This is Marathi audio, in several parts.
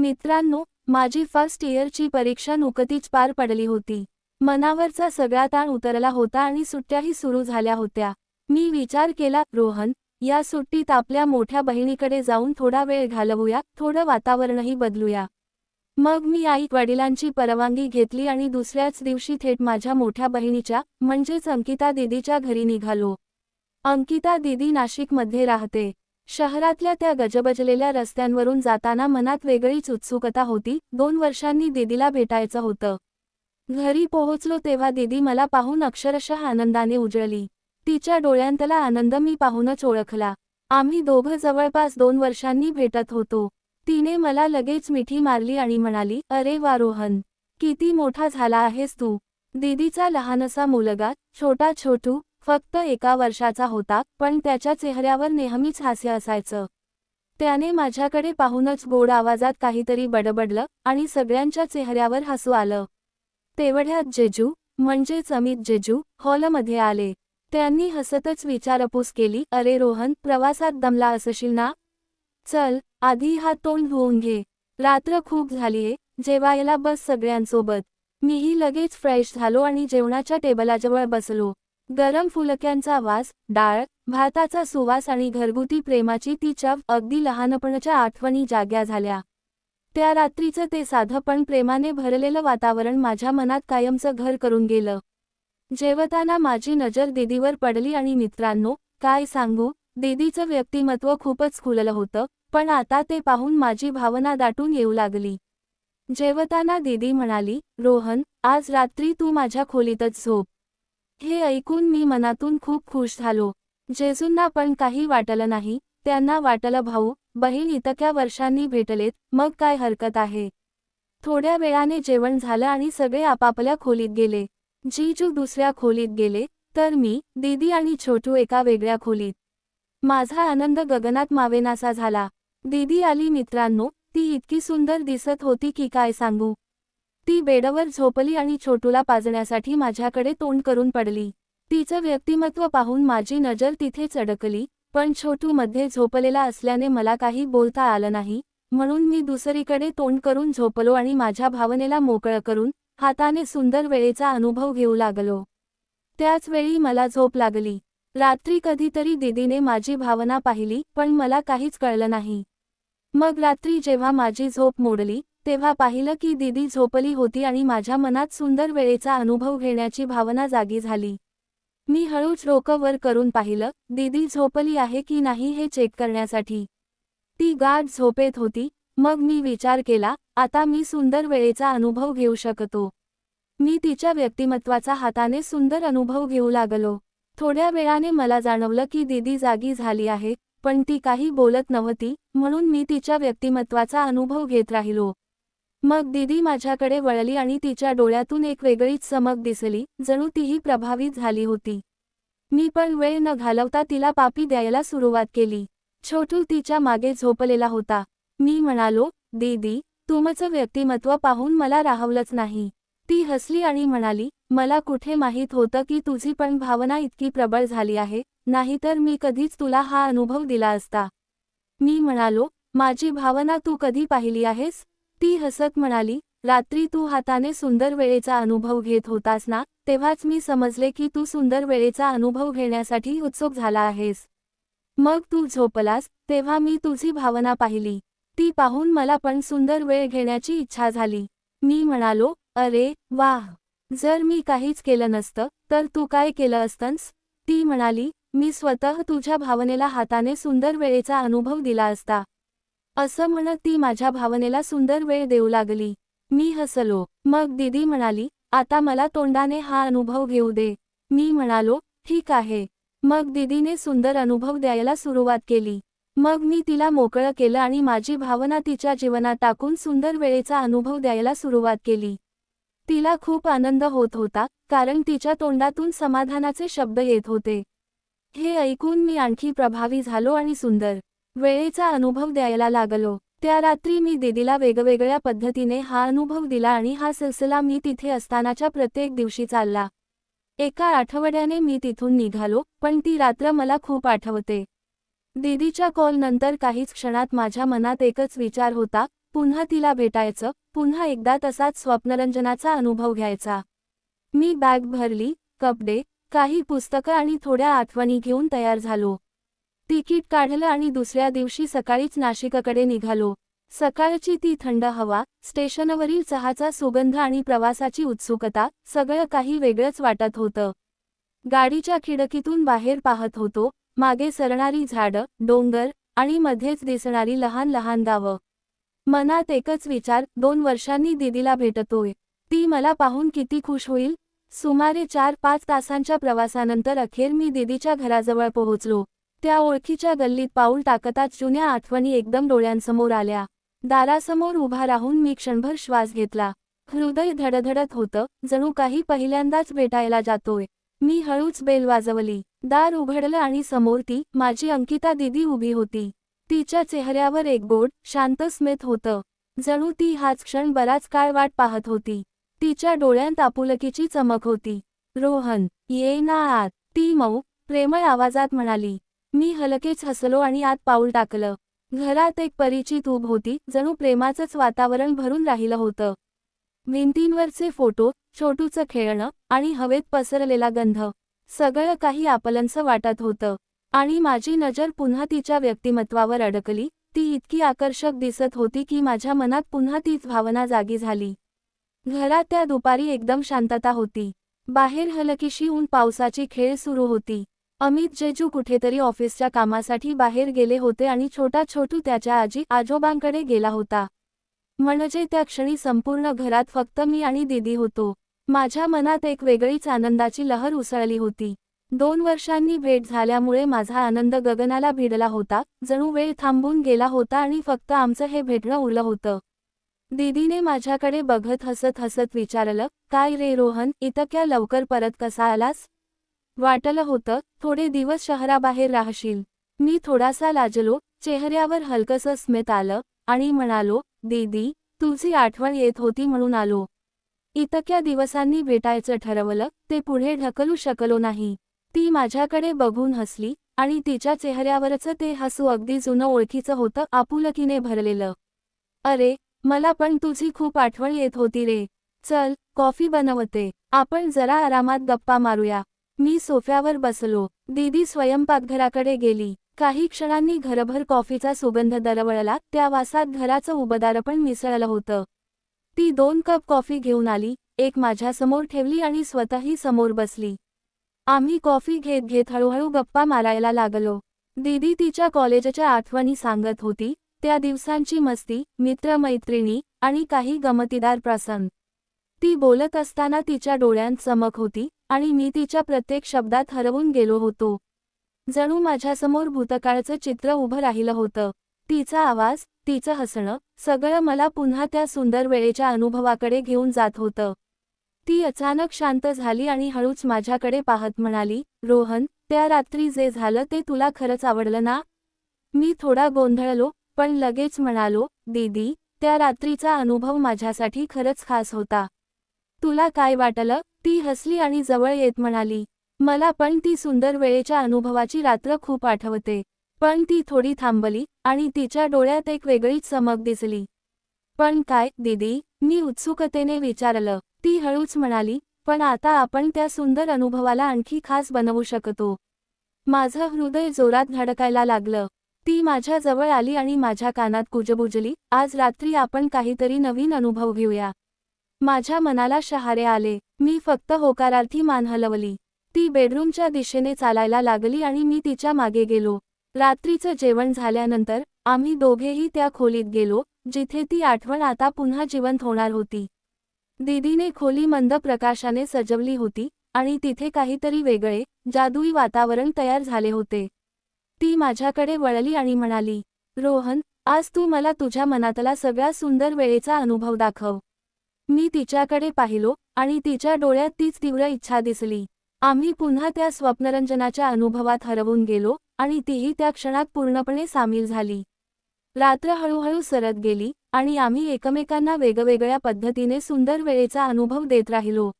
मित्रांनो माझी फर्स्ट इयरची परीक्षा नुकतीच पार पडली होती. मनावरचा सगळा ताण उतरला होता आणि सुट्ट्याही सुरू झाल्या होत्या. मी विचार केला रोहन या सुट्टीत आपल्या मोठ्या बहिणीकडे जाऊन थोडा वेळ घालवूया थोडं वातावरणही बदलूया. मग मी आई वडिलांची परवानगी घेतली आणि दुसऱ्याच दिवशी थेट माझ्या मोठ्या बहिणीच्या म्हणजेच अंकिता दिदीच्या घरी निघालो. अंकिता दिदी नाशिकमध्ये राहते. शहरातल्या त्या गजबजलेल्या रस्त्यांवरून जाताना मनात वेगळीच उत्सुकता होती. दोन वर्षांनी दिदीला भेटायचं होतं. घरी पोहोचलो तेव्हा दिदी मला पाहून अक्षरशः आनंदाने उजळली. तिच्या डोळ्यांतला आनंद मी पाहूनच ओळखला. आम्ही दोघं जवळपास दोन वर्षांनी भेटत होतो. तिने मला लगेच मिठी मारली आणि म्हणाली अरे वा रोहन किती मोठा झाला आहेस तू. दिदीचा लहानसा मुलगा छोटा छोटू फक्त एका वर्षाचा होता पण त्याच्या चेहऱ्यावर नेहमीच हास्य असायचं. त्याने माझ्याकडे पाहूनच गोड आवाजात काहीतरी बडबडलं आणि सगळ्यांच्या चेहऱ्यावर हसू आलं. तेवढ्यात जेजू म्हणजेच अमित जेजू हॉलमध्ये आले. त्यांनी हसतच विचारपूस केली अरे रोहन प्रवासात दमला असशील ना? चल आधी हा तोंड धुवून घे. रात्र खूप झालीये जेवायला बस सगळ्यांसोबत. मीही लगेच फ्रेश झालो आणि जेवणाच्या टेबलाजवळ बसलो. गरम फुलक्यांचा वास डाळ भाताचा सुवास आणि घरगुती प्रेमाची ती चव अगदी लहानपणाच्या आठवणी जाग्या झाल्या. त्या रात्रीचं ते साधं पण प्रेमाने भरलेलं वातावरण माझ्या मनात कायमचं घर करून गेलं. जेवताना माझी नजर दिदीवर पडली आणि मित्रांनो काय सांगू दिदीचं व्यक्तिमत्व खूपच खुललं होतं पण आता ते पाहून माझी भावना दाटून येऊ लागली. जेवताना दिदी म्हणाली रोहन आज रात्री तू माझ्या खोलीतच झोप. हे ऐकून मी मनातून खूप खुश झालो. जेजूंना पण काही वाटलं नाही त्यांना वाटलं भाऊ बहीण इतक्या वर्षांनी भेटलेत मग काय हरकत आहे? थोड्या वेळाने जेवण झालं आणि सगळे आपापल्या खोलीत गेले. जीजू दुसऱ्या खोलीत गेले तर मी दीदी आणि छोटू एका वेगळ्या खोलीत. माझा आनंद गगनात मावेनासा झाला. दीदी आली मित्रांनो ती इतकी सुंदर दिसत होती की काय सांगू? ती बेडवर झोपली आणि छोटूला पाजण्यासाठी माझ्याकडे तोंड करून पडली. तिचं व्यक्तिमत्व पाहून माझी नजर तिथेच अडकली पण छोटू मध्ये झोपलेला असल्याने मला काही बोलता आलं नाही म्हणून मी दुसरीकडे तोंड करून झोपलो आणि माझ्या भावनेला मोकळं करून हाताने सुंदर वेळेचा अनुभव घेऊ लागलो. त्याच वेळी मला झोप लागली. रात्री कधीतरी दिदीने माझी भावना पाहिली पण मला काहीच कळलं नाही. मग रात्री जेव्हा माझी झोप मोडली तेव्हा पाहिलं की दिदी झोपली होती आणि माझ्या मनात सुंदर वेळेचा अनुभव घेण्याची भावना जागी झाली. मी हळूच डोकं वर करून पाहिलं दिदी झोपली आहे की नाही हे चेक करण्यासाठी. ती गाढ झोपेत होती मग मी विचार केला आता मी सुंदर वेळेचा अनुभव घेऊ शकतो. मी तिच्या व्यक्तिमत्वाचा हाताने सुंदर अनुभव घेऊ लागलो. थोड्या वेळाने मला जाणवलं की दिदी जागी झाली आहे पण ती काही बोलत नव्हती म्हणून मी तिच्या व्यक्तिमत्वाचा अनुभव घेत राहिलो. मग दिदी माझ्याकडे वळली आणि तिच्या डोळ्यातून एक वेगळीच चमक दिसली जणू तीही प्रभावित झाली होती. मी पण वेळ न घालवता तिला पापी द्यायला सुरुवात केली. छोटू तिच्यामागे झोपलेला होता. मी म्हणालो दीदी तुमचं व्यक्तिमत्व पाहून मला राहवलंच नाही. ती हसली आणि म्हणाली मला कुठे माहीत होतं की तुझी पण भावना इतकी प्रबळ झाली आहे नाहीतर मी कधीच तुला हा अनुभव दिला असता. मी म्हणालो माझी भावना तू कधी पाहिली आहेस? ती हसत म्हणाली रात्री तू हाताने सुंदर वेळेचा अनुभव घेत होतास ना? तेव्हाच मी समजले की तू सुंदर वेळेचा अनुभव घेण्यासाठी उत्सुक झाला आहेस. मग तू झोपलास तेव्हा मी तुझी भावना पाहिली. ती पाहून मला पण सुंदर वेळ घेण्याची इच्छा झाली. मी म्हणालो अरे वाह! जर मी काहीच केलं नसतं तर तू काय केलं असतंस? ती म्हणाली मी स्वतः तुझ्या भावनेला हाताने सुंदर वेळेचा अनुभव दिला असता. असं म्हणत ती माझ्या भावनेला सुंदर वेळ देऊ लागली. मी हसलो. मग दिदी म्हणाली आता मला तोंडाने हा अनुभव घेऊ दे. मी म्हणालो ठीक आहे. मग दिदीने सुंदर अनुभव द्यायला सुरुवात केली. मग मी तिला मोकळं केलं आणि माझी भावना तिच्या जीवनात टाकून सुंदर वेळेचा अनुभव द्यायला सुरुवात केली. तिला खूप आनंद होत होता कारण तिच्या तोंडातून समाधानाचे शब्द येत होते. हे ऐकून मी आणखी प्रभावी झालो आणि सुंदर वेळेचा अनुभव द्यायला लागलो. त्या रात्री मी दिदीला वेगवेगळ्या पद्धतीने हा अनुभव दिला आणि हा सिलसिला मी तिथे असतानाच्या प्रत्येक दिवशी चालला. एका आठवड्याने मी तिथून निघालो पण ती रात्र मला खूप आठवते. दिदीच्या कॉलनंतर काहीच क्षणात माझ्या मनात एकच विचार होता पुन्हा तिला भेटायचं पुन्हा एकदा तसाच स्वप्नरंजनाचा अनुभव घ्यायचा. मी बॅग भरली कपडे काही पुस्तकं आणि थोड्या आठवणी घेऊन तयार झालो. तिकीट काढलं आणि दुसऱ्या दिवशी सकाळीच नाशिककडे निघालो. सकाळची ती थंड हवा स्टेशनवरील चहाचा सुगंध आणि प्रवासाची उत्सुकता सगळं काही वेगळंच वाटत होतं. गाडीच्या खिडकीतून बाहेर पाहत होतो मागे सरणारी झाडं डोंगर आणि मध्येच दिसणारी लहान लहान गावं. मनात एकच विचार दोन वर्षांनी दिदीला भेटतोय. ती मला पाहून किती खुश होईल. सुमारे चार पाच तासांच्या प्रवासानंतर अखेर मी दिदीच्या घराजवळ पोहोचलो. त्या ओळखीच्या गल्लीत पाऊल टाकताच जुन्या आठवणी एकदम डोळ्यांसमोर आल्या. दारासमोर उभा राहून मी क्षणभर श्वास घेतला. हृदय धडधडत होतं जणू काही पहिल्यांदाच भेटायला जातोय. मी हळूच बेल वाजवली. दार उघडलं आणि समोर ती माझी अंकिता दिदी उभी होती. तिच्या चेहऱ्यावर एक गोड शांत स्मित होतं. जणू ती हाच क्षण बराच काळ वाट पाहत होती. तिच्या डोळ्यांत आपुलकीची चमक होती. रोहन ये ना आत. ती मऊ प्रेमळ आवाजात म्हणाली. मी हलकेच हसलो आणि आत पाऊल टाकलं. घरात एक परिचित ऊब होती जणू प्रेमाचंच वातावरण भरून राहिलं होतं. भिंतींवरचे फोटो छोटूचं खेळणं आणि हवेत पसरलेला गंध. सगळं काही आपलंसं वाटत होतं. आणि माझी नजर पुन्हा तिच्या व्यक्तिमत्वावर अडकली ती इतकी आकर्षक दिसत होती की माझ्या मनात पुन्हा तीच भावना जागी झाली. घरात त्या दुपारी एकदम शांतता होती. बाहेर हलकीशी ऊन पावसाची खेळ सुरू होती. अमित जेजू कुठेतरी ऑफिसच्या कामासाठी बाहेर गेले होते आणि छोटा छोटू त्याच्या आजी आजोबांकडे गेला होता. म्हणजे त्या क्षणी संपूर्ण घरात फक्त मी आणि दिदी होतो. माझ्या मनात एक वेगळीच आनंदाची लहर उसळली होती. दोन वर्षांनी भेट झाल्यामुळे माझा आनंद गगनाला भिडला होता जणू वेळ थांबून गेला होता आणि फक्त आमचं हे भेटणं उरलं होतं. दीदीने माझ्याकडे बघत हसत हसत विचारलं काय रे रोहन इतक्या लवकर परत कसा आलास? वाटलं होतं थोडे दिवस शहराबाहेर राहशील. मी थोडासा लाजलो चेहऱ्यावर हलकसं स्मित आलं आणि म्हणालो दीदी तुझी आठवण येत होती म्हणून आलो. इतक्या दिवसांनी भेटायचं ठरवलं ते पुढे ढकलू शकलो नाही. ती माझ्याकडे बघून हसली आणि तिच्या चेहऱ्यावरचं ते हसू अगदी जुनं ओळखीचं होतं आपुलकीने भरलेलं. अरे मला पण तुझी खूप आठवण येत होती रे. चल कॉफी बनवते. आपण जरा आरामात गप्पा मारूया. मी सोफ्यावर बसलो. दीदी स्वयंपाकघराकडे गेली. काही क्षणांनी घरभर कॉफीचा सुगंध दरवळला. त्या वासात घराचं उबदारपण मिसळलं होतं. ती दोन कप कॉफी घेऊन आली. एक माझ्यासमोर ठेवली आणि स्वतःही समोर बसली. आम्ही कॉफी घेत घेत हळूहळू गप्पा मारायला लागलो. दीदी तिच्या कॉलेजच्या आठवणी सांगत होती. त्या दिवसांची मस्ती मित्रमैत्रिणी आणि काही गमतीदार प्रसंग. ती बोलत असताना तिच्या डोळ्यांत चमक होती. आणि मी तिच्या प्रत्येक शब्दात हरवून गेलो होतो. जणू माझ्यासमोर भूतकाळचं चित्र उभं राहिलं होतं. तिचा आवाज तिचं हसणं सगळं मला पुन्हा त्या सुंदर वेळेच्या अनुभवाकडे घेऊन जात होतं. ती अचानक शांत झाली आणि हळूच माझ्याकडे पाहत म्हणाली रोहन त्या रात्री जे झालं ते तुला खरंच आवडलं ना? मी थोडा गोंधळलो पण लगेच म्हणालो दीदी त्या रात्रीचा अनुभव माझ्यासाठी खरंच खास होता. तुला काय वाटलं? ती हसली आणि जवळ येत म्हणाली. मला पण ती सुंदर वेळेच्या अनुभवाची रात्र खूप आठवते. पण ती थोडी थांबली आणि तिच्या डोळ्यात एक वेगळीच चमक दिसली. पण काय दीदी? मी उत्सुकतेने विचारलं. ती हळूच म्हणाली पण आता आपण त्या सुंदर अनुभवाला आणखी खास बनवू शकतो. माझं हृदय जोरात धडकायला लागलं. ती माझ्याजवळ आली आणि माझ्या कानात कुजबुजली. आज रात्री आपण काहीतरी नवीन अनुभव घेऊया. माझ्या मनाला शहारे आले. मी फक्त होकारार्थी मान हलवली. ती बेडरूमच्या दिशेने चालायला लागली आणि मी तिच्यामागे गेलो. रात्रीचं जेवण झाल्यानंतर आम्ही दोघेही त्या खोलीत गेलो जिथे ती आठवण आता पुन्हा जिवंत होणार होती. दीदीने खोली मंद प्रकाशाने सजवली होती आणि तिथे काहीतरी वेगळे जादुई वातावरण तयार झाले होते. ती माझ्याकडे वळली आणि म्हणाली रोहन आज तू मला तुझ्या मनातला सगळ्या सुंदर वेळेचा अनुभव दाखव. मी तिच्याकडे पाहिलो आणि तिच्या डोळ्यात तीच तीव्र इच्छा दिसली. आम्ही पुन्हा त्या स्वप्नरंजनाच्या अनुभवात हरवून गेलो आणि तीही त्या क्षणात पूर्णपणे सामील झाली. रात्र हळूहळू सरत गेली आणि आम्ही एकमेकांना वेगवेगळ्या पद्धतीने सुंदर वेळेचा अनुभव देत राहिलो.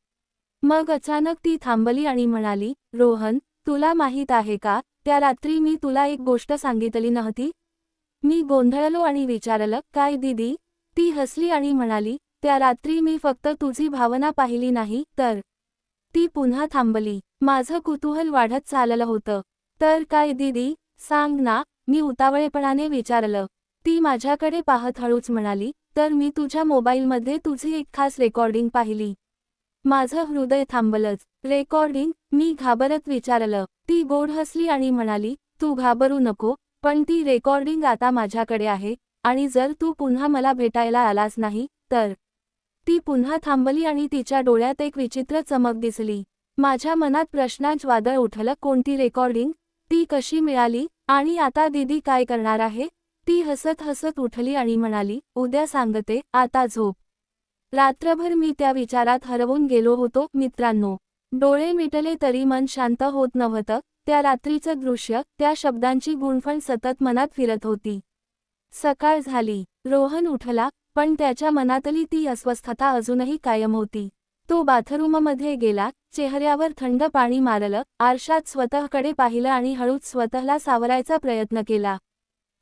मग अचानक ती थांबली आणि म्हणाली रोहन तुला माहीत आहे का? त्या रात्री मी तुला एक गोष्ट सांगितली नव्हती. मी गोंधळलो आणि विचारलं काय दिदी? ती हसली आणि म्हणाली त्या रात्री मी फक्त तुझी भावना पाहिली नाही तर? ती पुन्हा थांबली. माझं कुतूहल वाढत चाललं होतं. तर काय दीदी? सांग ना. मी उतावळेपणाने विचारलं. ती माझ्याकडे पाहत हळूच म्हणाली तर मी तुझ्या मोबाईलमध्ये तुझी एक खास रेकॉर्डिंग पाहिली. माझं हृदय थांबलंच. रेकॉर्डिंग? मी घाबरत विचारलं. ती गोड हसली आणि म्हणाली तू घाबरू नको पण ती रेकॉर्डिंग आता माझ्याकडे आहे आणि जर तू पुन्हा मला भेटायला आलास नाही तर? ती पुन्हा थांबली आणि तिच्या डोळ्यात एक विचित्र चमक दिसली. माझ्या मनात प्रश्नांच वादळ उठलं कोणती रेकॉर्डिंग ती कशी मिळाली? आणि आता दीदी काय करणार आहे? ती हसत हसत उठली आणि म्हणाली उद्या सांगते आता झोप. रात्रभर मी त्या विचारात हरवून गेलो होतो मित्रांनो. डोळे मिटले तरी मन शांत होत नव्हतं. त्या रात्रीचं दृश्य त्या शब्दांची गुणफण सतत मनात फिरत होती. सकाळ झाली. रोहन उठला पण त्याच्या मनातली ती अस्वस्थता अजूनही कायम होती. तो बाथरूममध्ये गेला चेहऱ्यावर थंड पाणी मारलं आरशात स्वतःकडे पाहिलं आणि हळूच स्वतःला सावरायचा प्रयत्न केला.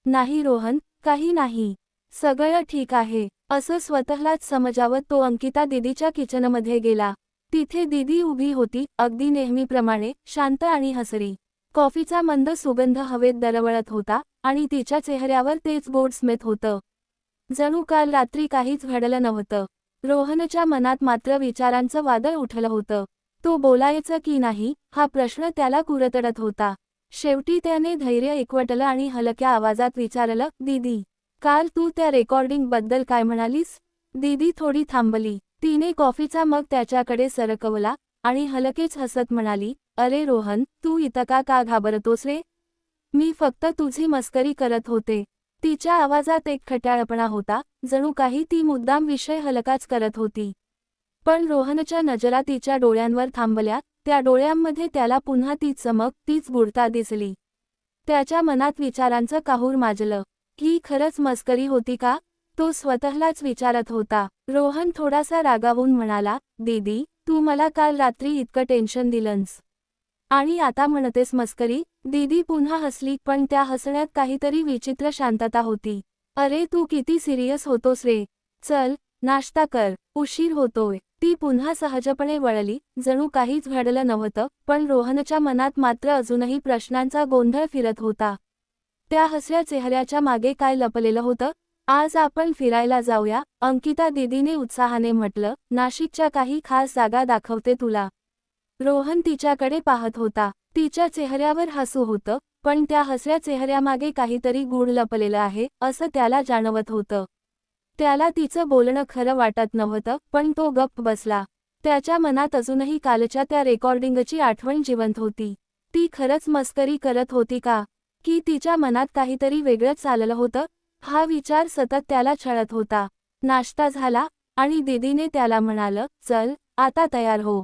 नाही रोहन काही नाही. सगळं ठीक आहे. असं स्वतःलाच समजावत तो अंकिता दिदीच्या किचनमध्ये गेला. तिथे दिदी उभी होती अगदी नेहमीप्रमाणे शांत आणि हसरी. कॉफीचा मंद सुगंध हवेत दरवळत होता आणि तिच्या चेहऱ्यावर तेच गोड स्मित होतं. जणू काल रात्री काहीच घडलं नव्हतं. रोहनच्या मनात मात्र विचारांचं वादळ उठलं होतं. तो बोलायचं की नाही हा प्रश्न त्याला कुरतडत होता. शेवटी त्याने धैर्य एकवटलं आणि हलक्या आवाजात विचारलं दीदी काल तू त्या रेकॉर्डिंगबद्दल काय म्हणालीस? दीदी थोडी थांबली. तिने कॉफीचा मग त्याच्याकडे सरकवला आणि हलकेच हसत म्हणाली अरे रोहन तू इतका का घाबरतोस रे? मी फक्त तुझी मस्करी करत होते. तिच्या आवाजात एक खट्याळपणा होता जणू काही ती मुद्दाम विषय हलकाच करत होती. पण रोहनच्या नजरा तिच्या डोळ्यांवर थांबल्या त्या डोळ्यांमध्ये त्याला पुन्हा ती चमक तीच बुडता दिसली. त्याच्या मनात विचारांचं काहूर माजलं. ही खरंच मस्करी होती का? तो स्वतःलाच विचारत होता. रोहन थोडासा रागावून म्हणाला दीदी तू मला काल रात्री इतकं टेन्शन दिलंस. आणि आता म्हणतेस मस्करी दीदी पुन्हा हसली पण त्या हसण्यात काहीतरी विचित्र शांतता होती. अरे तू किती सिरियस होतोस रे. चल नाश्ता कर. उशीर होतोय. ती पुन्हा सहजपणे वळली. जणू काहीच घडलं नव्हतं पण रोहनच्या मनात मात्र अजूनही प्रश्नांचा गोंधळ फिरत होता. त्या हसऱ्या चेहऱ्याच्या मागे काय लपलेलं होतं? आज आपण फिरायला जाऊया अंकिता दिदीने उत्साहाने म्हटलं. नाशिकच्या काही खास जागा दाखवते तुला. रोहन तिच्याकडे पाहत होता. तिच्या चेहऱ्यावर हसू होतं पण त्या हसऱ्या चेहऱ्यामागे काहीतरी गूढ लपलेलं आहे असं त्याला जाणवत होतं. त्याला तिचं बोलणं खरं वाटत नव्हतं पण तो गप्प बसला. त्याच्या मनात अजूनही कालच्या त्या रेकॉर्डिंगची आठवण जिवंत होती. ती खरंच मस्करी करत होती का? की तिच्या मनात काहीतरी वेगळंच चाललं होतं? हा विचार सतत त्याला छळत होता. नाश्ता झाला आणि दिदीने त्याला म्हणालं चल आता तयार हो.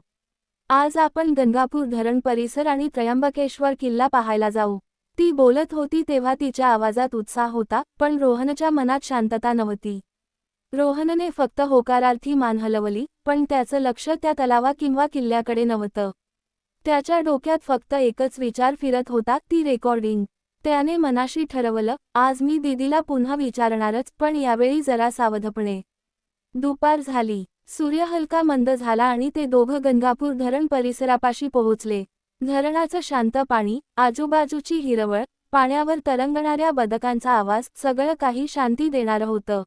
आज आपण गंगापूर धरण परिसर आणि त्र्यंबकेश्वर किल्ला पाहायला जाऊ. ती बोलत होती तेव्हा तिच्या आवाजात उत्साह होता पण रोहनच्या मनात शांतता नव्हती. रोहनने फक्त होकारार्थी मान हलवली पण त्याचं लक्ष त्या तलावा किंवा किल्ल्याकडे नव्हतं. त्याच्या डोक्यात फक्त एकच विचार फिरत होता ती रेकॉर्डिंग. त्याने मनाशी ठरवलं आज मी दिदीला पुन्हा विचारणारच पण यावेळी जरा सावधपणे. दुपार झाली. सूर्य हलका मंद झाला आणि ते दोघं गंगापूर धरण परिसरापाशी पोहोचले. धरणाचं शांत पाणी आजूबाजूची हिरवळ पाण्यावर तरंगणाऱ्या बदकांचा आवाज सगळं काही शांती देणारं होतं.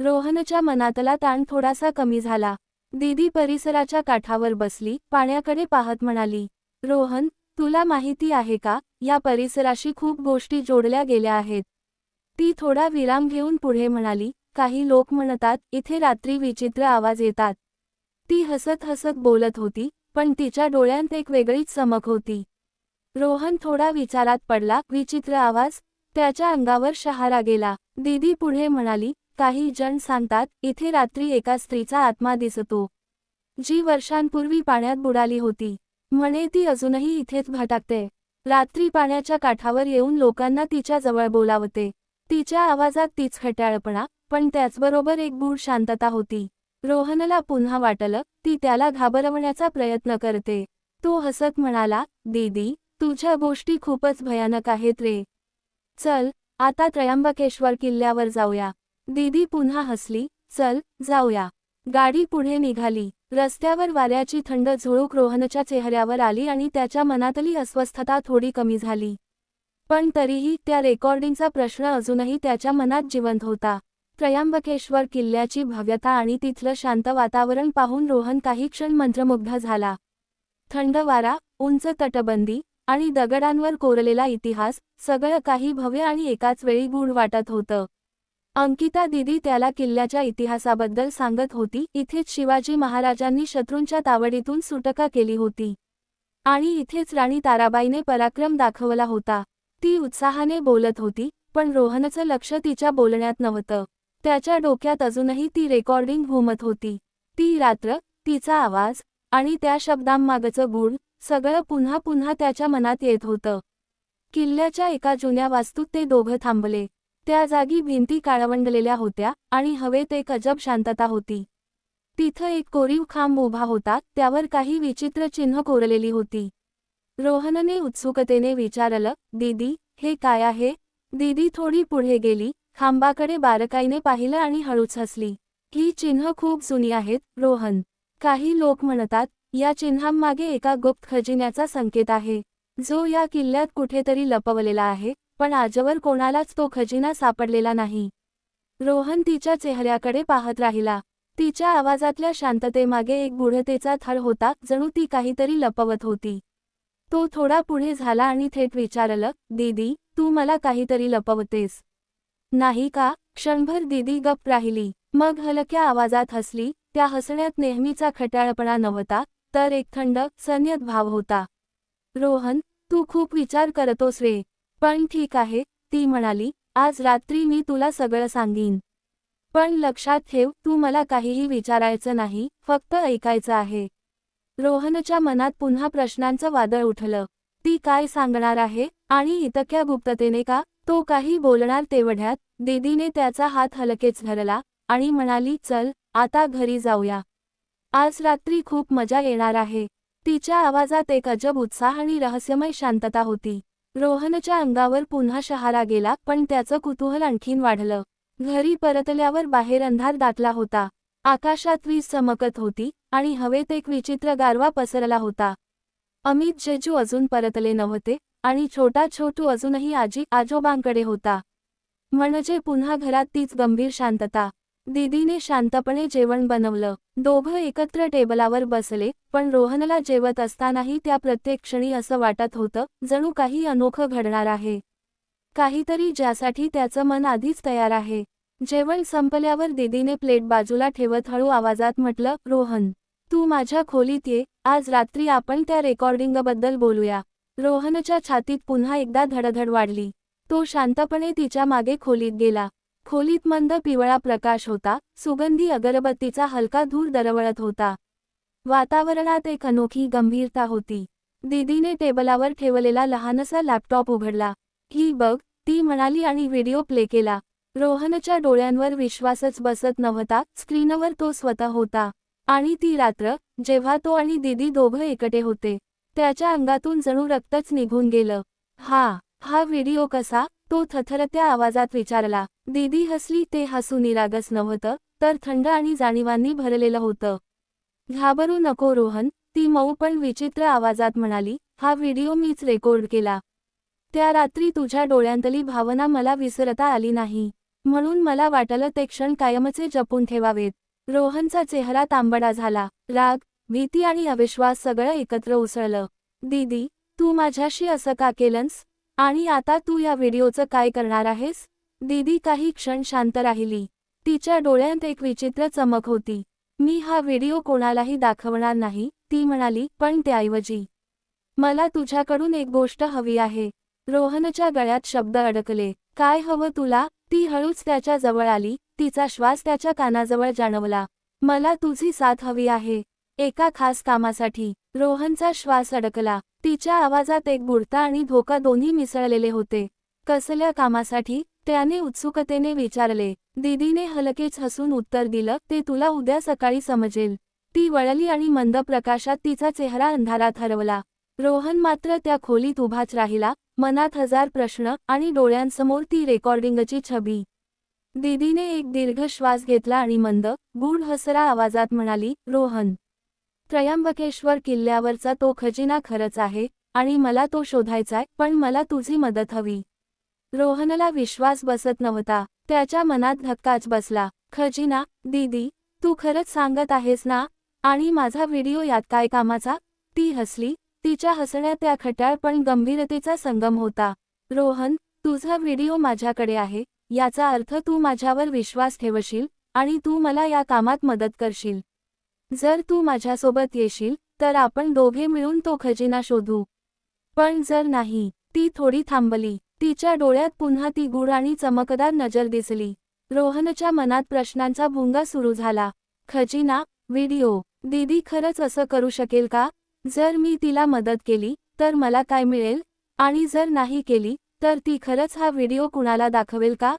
रोहनच्या मनातला ताण थोडासा कमी झाला. दीदी परिसराच्या काठावर बसली पाण्याकडे पाहत म्हणाली रोहन तुला माहिती आहे का या परिसराशी खूप गोष्टी जोडल्या गेल्या आहेत. ती थोडा विराम घेऊन पुढे म्हणाली काही लोक म्हणतात इथे रात्री विचित्र आवाज येतात. ती हसत हसत बोलत होती पण तिच्या डोळ्यांत एक वेगळीच चमक होती. रोहन थोडा विचारात पडला विचित्र आवाज? त्याच्या अंगावर शहारा गेला. दीदी पुढे म्हणाली काही जण सांगतात इथे रात्री एका स्त्रीचा आत्मा दिसतो. जी वर्षांपूर्वी पाण्यात बुडाली होती. म्हणे ती अजूनही इथेच भटकते. रात्री पाण्याच्या काठावर येऊन लोकांना तिच्या जवळ बोलावते. तिच्या आवाजात तीच खट्याळपणा पण त्याचबरोबर एक गूढ शांतता होती. रोहनला पुन्हा वाटलं ती त्याला घाबरवण्याचा प्रयत्न करते. तो हसत म्हणाला दीदी तुझ्या गोष्टी खूपच भयानक आहेत रे. चल आता त्र्यंबकेश्वर किल्ल्यावर जाऊया. दीदी पुन्हा हसली चल जाऊया. गाडी पुढे निघाली. रस्त्यावर वाऱ्याची थंड झुळूक रोहनच्या चेहऱ्यावर आली आणि त्याच्या मनातली अस्वस्थता थोडी कमी झाली. पण तरीही त्या रेकॉर्डिंगचा प्रश्न अजूनही त्याच्या मनात जिवंत होता. त्र्यंबकेश्वर किल्ल्याची भव्यता आणि तिथलं शांत वातावरण पाहून रोहन काही क्षण मंत्रमुग्ध झाला. थंड वारा उंच तटबंदी आणि दगडांवर कोरलेला इतिहास सगळं काही भव्य आणि एकाच वेळी गूढ वाटत होतं. अंकिता दिदी त्याला किल्ल्याच्या इतिहासाबद्दल सांगत होती इथेच शिवाजी महाराजांनी शत्रूंच्या तावडीतून सुटका केली होती. आणि इथेच राणी ताराबाईने पराक्रम दाखवला होता. ती उत्साहाने बोलत होती पण रोहनचं लक्ष तिच्या बोलण्यात नव्हतं. त्याच्या डोक्यात अजूनही ती रेकॉर्डिंग घुमत होती. ती रात्र तिचा आवाज आणि त्या शब्दांमागचं गुण सगळं पुन्हा पुन्हा त्याच्या मनात येत होतं. किल्ल्याच्या एका जुन्या वास्तूत ते दोघं थांबले. त्या जागी भिंती काळवंडलेल्या होत्या आणि हवेत एक अजब शांतता होती. तिथं एक कोरीव खांब उभा होता त्यावर काही विचित्र चिन्ह कोरलेली होती. रोहनने उत्सुकतेने विचारलं दीदी हे काय आहे? दीदी थोडी पुढे गेली खांबाकडे बारकाईने पाहिलं आणि हळूच हसली. ही चिन्ह खूप जुनी आहेत रोहन. काही लोक म्हणतात या चिन्हांमागे एका गुप्त खजिन्याचा संकेत आहे. जो या किल्ल्यात कुठेतरी लपवलेला आहे पण आजवर कोणालाच तो खजिना सापडलेला नाही. रोहन तिच्या चेहऱ्याकडे पाहत राहिला. तिच्या आवाजातल्या शांततेमागे एक गुढतेचा थर होता जणू ती काहीतरी लपवत होती. तो थोडा पुढे झाला आणि थेट विचारलं दीदी तू मला काहीतरी लपवतेस. नाही का? क्षणभर दीदी गप्प राहिली. मग हलक्या आवाजात हसली. त्या हसण्यात नेहमीचा खट्याळपणा नव्हता तर एक थंड सन्यत भाव होता. रोहन तू खूप विचार करतोस रे. पण ठीक आहे ती म्हणाली. आज रात्री मी तुला सगळं सांगीन. पण लक्षात ठेव तू मला काहीही विचारायचं नाही फक्त ऐकायचं आहे. रोहनच्या मनात पुन्हा प्रश्नांचं वादळ उठलं. ती काय सांगणार आहे? आणि इतक्या गुप्ततेने का? तो काही बोलणार तेवढ्यात दीदीने त्याचा हात हलकेच धरला आणि म्हणाली चल आता घरी जाऊया. आज रात्री खूप मजा येणार आहे. तिच्या आवाजात एक अजब उत्साह आणि रहस्यमय शांतता होती. रोहनच्या अंगावर पुन्हा शहारा गेला पण त्याचं कुतूहल आणखीन वाढलं. घरी परतल्यावर बाहेर अंधार दाटला होता. आकाशात वीज चमकत होती आणि हवेत एक विचित्र गारवा पसरला होता. अमित जेजू अजून परतले नव्हते आणि छोटा छोटू अजूनही आजी आजोबांकडे होता. म्हणजे पुन्हा घरात तीच गंभीर शांतता. दीदीने शांतपणे जेवण बनवलं. दोघं एकत्र टेबलावर बसले पण रोहनला जेवत असतानाही त्या प्रत्येक क्षणी असं वाटत होतं जणू काही अनोखं घडणार आहे. काहीतरी ज्यासाठी त्याचं मन आधीच तयार आहे. जेवण संपल्यावर दीदीने प्लेट बाजूला ठेवत हळू आवाजात म्हटलं रोहन तू माझ्या खोलीत ये. आज रात्री आपण त्या रेकॉर्डिंगबद्दल बोलूया. रोहनच्या छातीत पुन्हा एकदा धडधड वाढली. तो शांतपणे तिच्यामागे खोलीत गेला. खोलीत मंद पिवळा प्रकाश होता. सुगंधी अगरबत्तीचा हलका धूर दरवळत होता. वातावरणात एक अनोखी गंभीरता होती. दीदीने टेबलावर ठेवलेला लहानसा लॅपटॉप उघडला. ही बघ ती म्हणाली आणि व्हिडिओ प्ले केला. रोहनच्या डोळ्यांवर विश्वासच बसत नव्हता. स्क्रीनवर तो स्वतः होता. आणि ती रात्र जेव्हा तो आणि दीदी दोघं एकटे होते. त्याच्या अंगातून जणू रक्तच निघून गेलं. हा हा व्हिडिओ कसा? तो थथरत्या आवाजात विचारला. दीदी हसली ते हसू निरागस नव्हतं तर थंड आणि जाणीवांनी भरलेलं होतं. घाबरू नको रोहन ती मऊ पण विचित्र आवाजात म्हणाली हा व्हिडिओ मीच रेकॉर्ड केला. त्या रात्री तुझ्या डोळ्यांतली भावना मला विसरता आली नाही. म्हणून मला वाटलं ते क्षण कायमचे जपून ठेवावेत. रोहनचा चेहरा तांबडा झाला. राग भीती आणि अविश्वास सगळं एकत्र उसळलं. दीदी तू माझ्याशी असं का केलंस? आणि आता तू या व्हिडिओचं काय करणार आहेस? दीदी काही क्षण शांत राहिली. तिच्या डोळ्यात एक विचित्र चमक होती. मी हा व्हिडिओ कोणालाही दाखवणार नाही ती म्हणाली पण त्याऐवजी मला तुझ्याकडून एक गोष्ट हवी आहे. रोहनच्या गळ्यात शब्द अडकले. काय हवं तुला? ती हळूच त्याच्याजवळ आली. तिचा श्वास त्याच्या कानाजवळ जाणवला. मला तुझी साथ हवी आहे. एका खास कामासाठी. रोहनचा श्वास अडकला. तिच्या आवाजात एक बुडता आणि धोका दोन्ही मिसळलेले होते. कसल्या कामासाठी? त्याने उत्सुकतेने विचारले. दीदीने हलकेच हसून उत्तर दिलं ते तुला उद्या सकाळी समजेल. ती वळली आणि मंद प्रकाशात तिचा चेहरा अंधारात हरवला. रोहन मात्र त्या खोलीत उभाच राहिला. मनात हजार प्रश्न आणि डोळ्यांसमोर ती रेकॉर्डिंगची छबी. दीदीने एक दीर्घ श्वास घेतला आणि मंद गूढ हसरा आवाजात म्हणाली रोहन त्र्यंबकेश्वर किल्ल्यावरचा तो खजिना खरंच आहे आणि मला तो शोधायचाय पण मला तुझी मदत हवी. रोहनला विश्वास बसत नव्हता. त्याच्या मनात धक्काच बसला. खजिना दीदी तू खरंच सांगत आहेस ना? आणि माझा व्हिडिओ यात काय कामाचा? ती हसली. तिच्या हसण्यात त्या खट्याळ पण गंभीरतेचा संगम होता. रोहन तुझा व्हिडिओ माझ्याकडे आहे. याचा अर्थ तू माझ्यावर विश्वास ठेवशील आणि तू मला या कामात मदत करशील. जर तू माझ्यासोबत येशील तर आपण दोघे मिळून तो खजिना शोधू. पण जर नाही ती थोडी थांबली. तिच्या डोळ्यात पुन्हा ती गुढ आणि चमकदार नजर दिसली. रोहनच्या मनात प्रश्नांचा भुंगा सुरू झाला. खजिना व्हिडिओ. दीदी खरंच असं करू शकेल का? जर मी तिला मदत केली तर मला काय मिळेल? आणि जर नाही केली तर ती खरंच हा व्हिडिओ कुणाला दाखवेल का?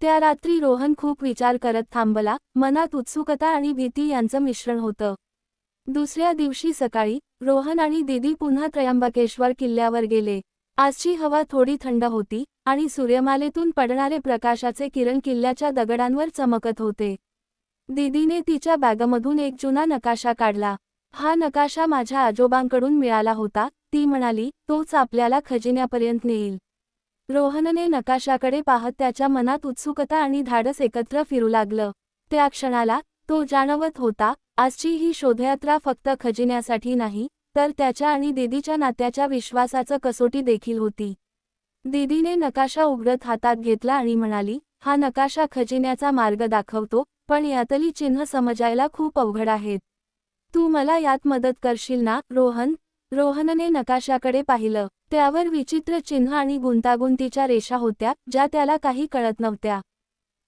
त्या रात्री रोहन खूप विचार करत थांबला मनात उत्सुकता आणि भीती यांचं मिश्रण होतं. दुसऱ्या दिवशी सकाळी रोहन आणि दीदी पुन्हा त्र्यंबकेश्वर किल्ल्यावर गेले. आजची हवा थोडी थंड होती आणि सूर्यमालेतून पडणारे प्रकाशाचे किरण किल्ल्याच्या दगडांवर चमकत होते. दीदीने तिच्या बॅगमधून एक जुना नकाशा काढला. हा नकाशा माझ्या आजोबांकडून मिळाला होता ती म्हणाली तोच आपल्याला खजिन्यापर्यंत नेईल. रोहनने नकाशाकडे पाहत त्याच्या मनात उत्सुकता आणि धाडस एकत्र फिरू लागलं. त्या क्षणाला तो जाणवत होता आजची ही शोधयात्रा फक्त खजिन्यासाठी नाही तर त्याच्या आणि दीदीच्या नात्याच्या विश्वासाचं कसोटी देखील होती. दीदीने नकाशा उघडत हातात घेतला आणि म्हणाली हा नकाशा खजिन्याचा मार्ग दाखवतो पण यातली चिन्ह समजायला खूप अवघड आहेत. तू मला यात मदत करशील ना रोहन? रोहनने नकाशाकडे पाहिलं. त्यावर विचित्र चिन्ह आणि गुंतागुंतीच्या रेषा होत्या ज्या त्याला काही कळत नव्हत्या.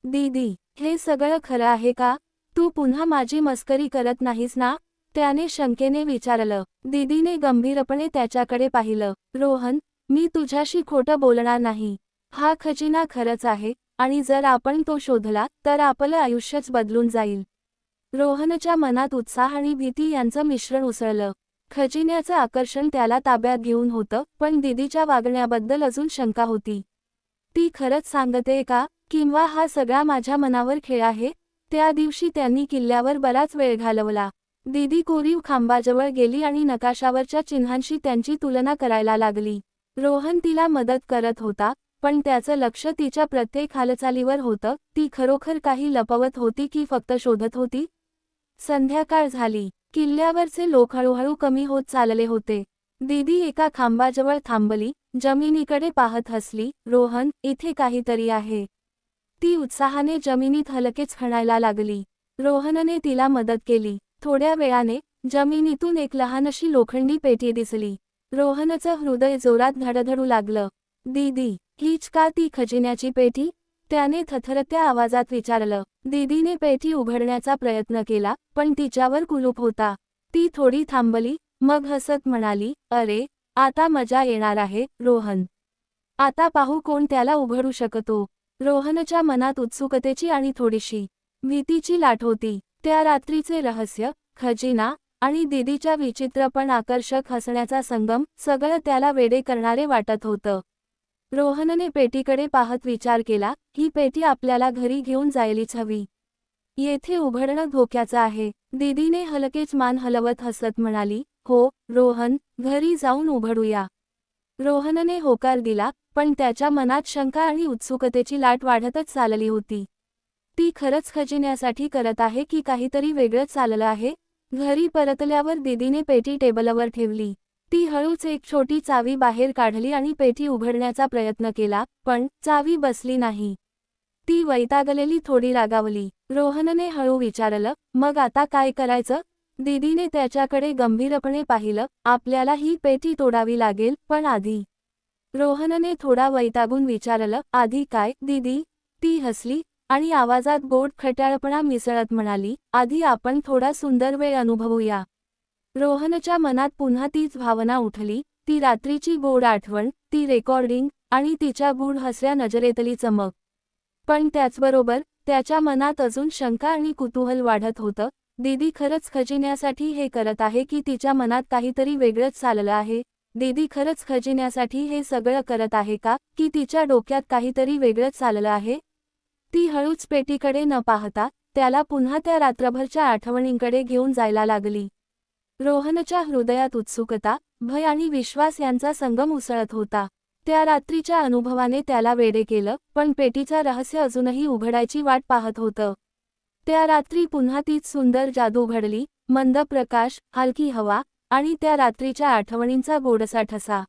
दीदी हे सगळं खरं आहे का? तू पुन्हा माझी मस्करी करत नाहीस ना? त्याने शंकेने विचारलं. दीदीने गंभीरपणे त्याच्याकडे पाहिलं. रोहन मी तुझ्याशी खोटं बोलणार नाही. हा खजिना खरंच आहे आणि जर आपण तो शोधला तर आपलं आयुष्यच बदलून जाईल. रोहनच्या मनात उत्साह आणि भीती यांचं मिश्रण उसळलं. खजिन्याचं आकर्षण त्याला ताब्यात घेऊन होतं पण दिदीच्या वागण्याबद्दल अजून शंका होती. ती खरंच सांगते का किंवा हा सगळा माझ्या मनावर खेळ आहे? त्या दिवशी त्यांनी किल्ल्यावर बराच वेळ घालवला. दीदी कोरीव खांबाजवळ गेली आणि नकाशावरच्या चिन्हांशी त्यांची तुलना करायला लागली. रोहन तिला मदत करत होता पण त्याचं लक्ष तिच्या प्रत्येक हालचालीवर होतं ती खरोखर काही लपवत होती की फक्त शोधत होती? संध्याकाळ झाली. किल्ल्यावरचे लोक हळूहळू कमी होत चालले होते. दीदी एका खांबाजवळ थांबली जमिनीकडे पाहत हसली रोहन इथे काहीतरी आहे. ती उत्साहाने जमिनीत हलकेच खणायला लागली. रोहनने तिला मदत केली. थोड्या वेळाने जमिनीतून एक लहानशी लोखंडी पेटी दिसली. रोहनचं हृदय जोरात धडधडू लागलं. दीदी हीच का ती खजिन्याची पेटी? त्याने थथरत्या आवाजात विचारलं दीदीने पेठी उघडण्याचा प्रयत्न केला पण तिच्यावर कुलूप होता. ती थोडी थांबली मग हसत म्हणाली अरे आता मजा येणार आहे रोहन. आता पाहू कोण त्याला उघडू शकतो. रोहनच्या मनात उत्सुकतेची आणि थोडीशी भीतीची लाट होती. त्या रात्रीचे रहस्य खजिना आणि दिदीच्या विचित्र पण आकर्षक हसण्याचा संगम सगळं त्याला वेडे करणारे वाटत होतं. रोहनने पेटीकडे पाहत विचार केला ही पेटी आपल्याला घरी घेऊन जायलीच हवी. येथे उघडणं धोक्याचं आहे. दिदीने हलकेच मान हलवत हसत म्हणाली हो रोहन घरी जाऊन उघडूया. रोहनने होकार दिला पण त्याच्या मनात शंका आणि उत्सुकतेची लाट वाढतच चालली होती. ती खरंच खजिन्यासाठी करत आहे की काहीतरी वेगळंच चाललं आहे? घरी परतल्यावर दिदीने पेटी टेबलवर ठेवली. ती हळूच एक छोटी चावी बाहेर काढली आणि पेटी उघडण्याचा प्रयत्न केला पण चावी बसली नाही. ती वैतागलेली थोडी रागावली. रोहनने हळू विचारलं मग आता काय करायचं? दीदीने त्याच्याकडे गंभीरपणे पाहिलं आपल्याला ही पेटी तोडावी लागेल पण आधी. रोहनने थोडा वैतागून विचारलं आधी काय दीदी? ती हसली आणि आवाजात गोड खट्याळपणा मिसळत म्हणाली आधी आपण थोडा सुंदर वेळ अनुभवूया. रोहनच्या मनात पुन्हा तीच भावना उठली ती रात्रीची गोड आठवण ती रेकॉर्डिंग आणि तिच्या गूढ हसऱ्या नजरेतली चमक. पण त्याचबरोबर त्याच्या मनात अजून शंका आणि कुतूहल वाढत होतं दीदी खरंच खजिन्यासाठी हे करत आहे की तिच्या मनात काहीतरी वेगळंच चाललं आहे? दीदी खरंच खजिन्यासाठी हे सगळं करत आहे का की तिच्या डोक्यात काहीतरी वेगळंच चाललं आहे? ती हळूच पेटीकडे न पाहता त्याला पुन्हा त्या रात्रभरच्या आठवणींकडे घेऊन जायला लागली. रोहनच्या हृदयात उत्सुकता भय आणि विश्वास यांचा संगम उसळत होता. त्या रात्रीच्या अनुभवाने त्याला वेडे केलं पण पेटीचं रहस्य अजूनही उघडायची वाट पाहत होतं. त्या रात्री पुन्हा तीच सुंदर जादू घडली मंद प्रकाश हलकी हवा आणि त्या रात्रीच्या आठवणींचा गोडसा ठसा.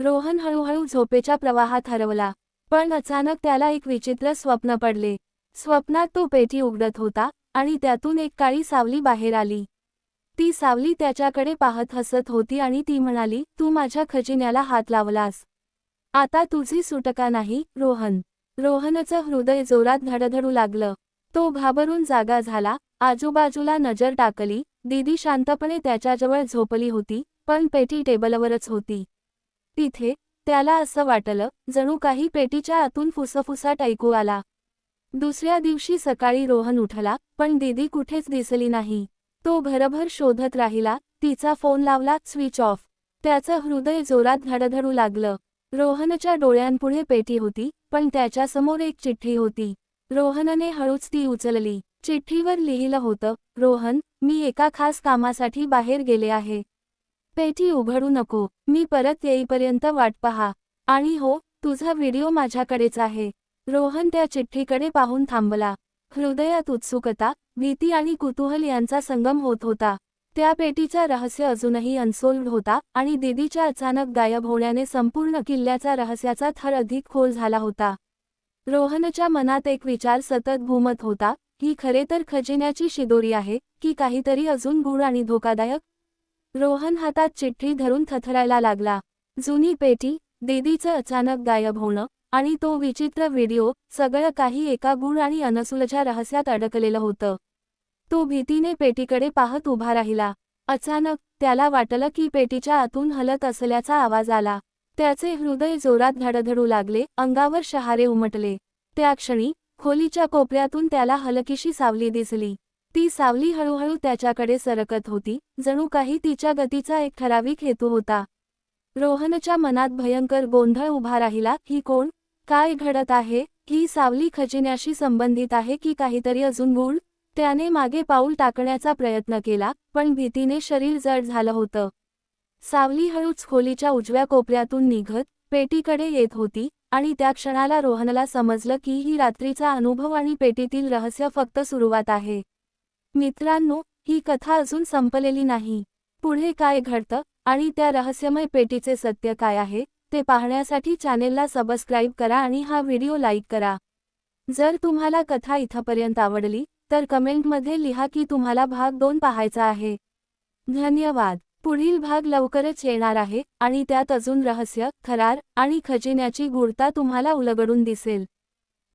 रोहन हळूहळू झोपेच्या प्रवाहात हरवला पण अचानक त्याला एक विचित्र स्वप्न पडले. स्वप्नात तो पेटी उघडत होता आणि त्यातून एक काळी सावली बाहेर आली. ती सावली त्याच्याकडे पाहत हसत होती आणि ती म्हणाली तू माझ्या खजिन्याला हात लावलास. आता तुझी सुटका नाही रोहन. रोहनचं हृदय जोरात धडधडू लागलं. तो घाबरून जागा झाला. आजूबाजूला नजर टाकली. दीदी शांतपणे त्याच्याजवळ झोपली होती पण पेटी टेबलवरच होती. तिथे त्याला असं वाटलं जणू काही पेटीच्या आतून फुसफुसाट ऐकू आला. दुसऱ्या दिवशी सकाळी रोहन उठला पण दीदी कुठेच दिसली नाही. तो घरभर शोधत राहिला तिचा फोन लावला स्विच ऑफ. त्याचं हृदय जोरात धडधडू लागलं. रोहनच्या डोळ्यांपुढे पेटी होती पण त्याच्यासमोर एक चिठ्ठी होती. रोहनने हळूच ती उचलली. चिठ्ठीवर लिहिलं होतं रोहन मी एका खास कामासाठी बाहेर गेले आहे. पेटी उघडू नको. मी परत येईपर्यंत वाट पहा. आणि हो तुझा व्हिडिओ माझ्याकडेच आहे. रोहन त्या चिठ्ठीकडे पाहून थांबला. हृदयात उत्सुकता भीती आणि कुतूहल यांचा संगम होत होता. त्या पेटीचा रहस्य अजूनही अनसोल्ड होता आणि दिदीच्या अचानक गायब होण्याने संपूर्ण किल्ल्याचा रहस्याचा थर अधिक खोल झाला होता. रोहनच्या मनात एक विचार सतत घुमत होता ही खरे तर खजिन्याची शिदोरी आहे की काहीतरी अजून गूढ आणि धोकादायक? रोहन हातात चिठ्ठी धरून थथरायला लागला. जुनी पेटी दिदीचं अचानक गायब होणं आणि तो विचित्र व्हिडिओ सगळं काही एका गूढ आणि अनसुलच्या रहस्यात अडकलेलं होतं. तो भीतीने पेटीकडे पाहत उभा राहिला. अचानक त्याला वाटलं की पेटीच्या आतून हलत असल्याचा आवाज आला. त्याचे हृदय जोरात धडधडू लागले अंगावर शहारे उमटले. त्या क्षणी खोलीच्या कोपऱ्यातून त्याला हलकीशी सावली दिसली. ती सावली हळूहळू त्याच्याकडे सरकत होती जणू काही तिच्या गतीचा एक ठराविक हेतू होता. रोहनच्या मनात भयंकर गोंधळ उभा राहिला ही कोण? काय घडत आहे? ही सावली खजिन्याशी संबंधित आहे की काहीतरी अजून गूढ? त्याने मागे पाऊल टाकण्याचा प्रयत्न केला पण भीतीने शरीर जड झालं होतं. सावली हळूच खोलीच्या उजव्या कोपऱ्यातून निघत पेटीकडे येत होती आणि त्या क्षणाला रोहनला समजलं की ही रात्रीचा अनुभव आणि पेटीतील रहस्य फक्त सुरुवात आहे. मित्रांनो ही कथा अजून संपलेली नाही. पुढे काय घडतं आणि त्या रहस्यमय पेटीचे सत्य काय आहे? ते पाहण्यासाठी चॅनेलला सबस्क्राईब करा आणि हा व्हिडिओ लाईक करा. जर तुम्हाला कथा इथपर्यंत आवडली तर कमेंटमध्ये लिहा की तुम्हाला भाग दोन पाहायचा आहे. धन्यवाद. पुढील भाग लवकरच येणार आहे आणि त्यात अजून रहस्य थरार आणि खजिन्याची गूढता तुम्हाला उलगडून दिसेल.